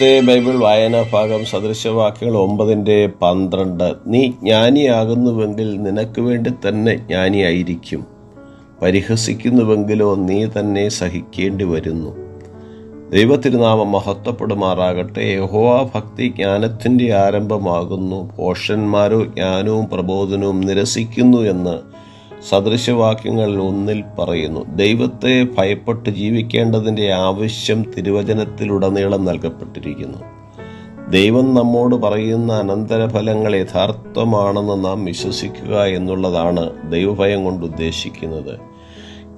ഇന്നത്തെ ബൈബിൾ വായനാ ഭാഗം സദൃശവാക്യങ്ങൾ ഒമ്പതിന്റെ പന്ത്രണ്ട്. നീ ജ്ഞാനിയാകുന്നുവെങ്കിൽ നിനക്ക് വേണ്ടി തന്നെ ജ്ഞാനിയായിരിക്കും. പരിഹസിക്കുന്നുവെങ്കിലോ നീ തന്നെ സഹിക്കേണ്ടി വരുന്നു. ദൈവത്തിരുനാമം മഹത്വപ്പെടുമാറാകട്ടെ. യഹോവ ഭക്തി ജ്ഞാനത്തിന്റെ ആരംഭമാകുന്നു. പോഷന്മാരോ ജ്ഞാനവും പ്രബോധനവും നിരസിക്കുന്നു എന്ന് സദൃശവാക്യങ്ങളിൽ ഒന്നിൽ പറയുന്നു ദൈവത്തെ ഭയപ്പെട്ട് ജീവിക്കേണ്ടതിന്റെ ആവശ്യം തിരുവചനത്തിലുടനീളം നൽകപ്പെട്ടിരിക്കുന്നു. ദൈവം നമ്മോട് പറയുന്ന അനന്തരഫലങ്ങൾ യഥാർത്ഥമാണെന്ന് നാം വിശ്വസിക്കുക എന്നുള്ളതാണ് ദൈവഭയം കൊണ്ട് ഉദ്ദേശിക്കുന്നത്.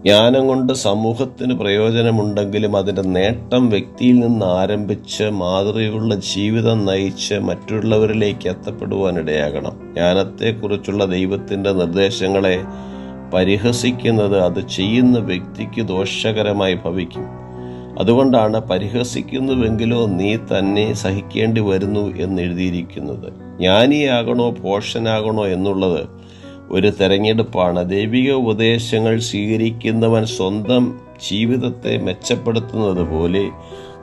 ജ്ഞാനം കൊണ്ട് സമൂഹത്തിന് പ്രയോജനമുണ്ടെങ്കിലും അതിന്റെ നേട്ടം വ്യക്തിയിൽ നിന്ന് ആരംഭിച്ച് മാതൃകയുള്ള ജീവിതം നയിച്ച് മറ്റുള്ളവരിലേക്ക് എത്തപ്പെടുവാനിടയാകണം. ജ്ഞാനത്തെക്കുറിച്ചുള്ള ദൈവത്തിന്റെ നിർദ്ദേശങ്ങളെ പരിഹസിക്കുന്നത് അത് ചെയ്യുന്ന വ്യക്തിക്ക് ദോഷകരമായി ഭവിക്കും. അതുകൊണ്ടാണ് പരിഹസിക്കുന്നുവെങ്കിലോ നീ തന്നെ സഹിക്കേണ്ടി വരുന്നു എന്ന് എഴുതിയിരിക്കുന്നത് ജ്ഞാനിയാകണോ പോഷനാകണോ എന്നുള്ളത് ഒരു തെരഞ്ഞെടുപ്പാണ്. ദൈവിക ഉപദേശങ്ങൾ സ്വീകരിക്കുന്നവൻ സ്വന്തം ജീവിതത്തെ മെച്ചപ്പെടുത്തുന്നത് പോലെ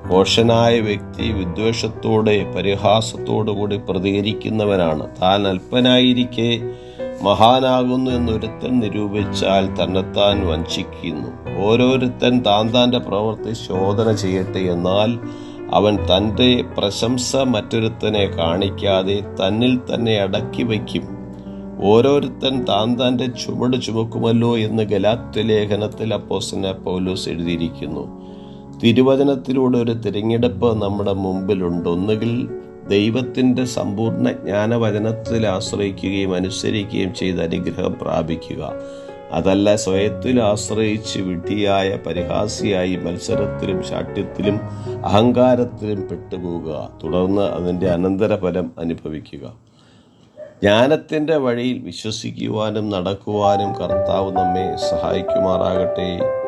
പോഷനായ വ്യക്തി വിദ്വേഷത്തോടെ പരിഹാസത്തോടു കൂടി പ്രതികരിക്കുന്നവനാണ്. താൻ അല്പനായിരിക്കെ മഹാനാകുന്നു എന്നൊരുത്തൻ നിരൂപിച്ചാൽ തന്നെത്താൻ വഞ്ചിക്കുന്നു. ഓരോരുത്തൻ താൻ താന്റെ പ്രവൃത്തി ശോധന ചെയ്യട്ടെ എന്നാൽ അവൻ തന്റെ പ്രശംസ മറ്റൊരുത്തനെ കാണിക്കാതെ തന്നിൽ തന്നെ അടക്കി വയ്ക്കും. ഓരോരുത്തൻ താൻ തന്റെ ചുമട് ചുമക്കുമല്ലോ എന്ന് ഗലാത്ത് ലേഖനത്തിൽ അപ്പോസന പൗലോസ് എഴുതിയിരിക്കുന്നു. തിരുവചനത്തിലൂടെ ഒരു തിരഞ്ഞെടുപ്പ് നമ്മുടെ മുമ്പിലുണ്ട്. ഒന്നുകിൽ ദൈവത്തിന്റെ സമ്പൂർണ ജ്ഞാനവചനത്തിൽ ആശ്രയിക്കുകയും അനുസരിക്കുകയും ചെയ്ത് അനുഗ്രഹം പ്രാപിക്കുക. അതല്ല സ്വയത്തിൽ ആശ്രയിച്ച് വിഡ്ഢിയായ പരിഹാസിയായി മത്സരത്തിലും ശാഠ്യത്തിലും അഹങ്കാരത്തിലും പെട്ടുപോകുക. തുടർന്ന് അതിന്റെ അനന്തരഫലം അനുഭവിക്കുക. ജ്ഞാനത്തിന്റെ വഴിയിൽ വിശ്വസിക്കുവാനും നടക്കുവാനും കർത്താവ് നമ്മെ സഹായിക്കുമാറാകട്ടെ.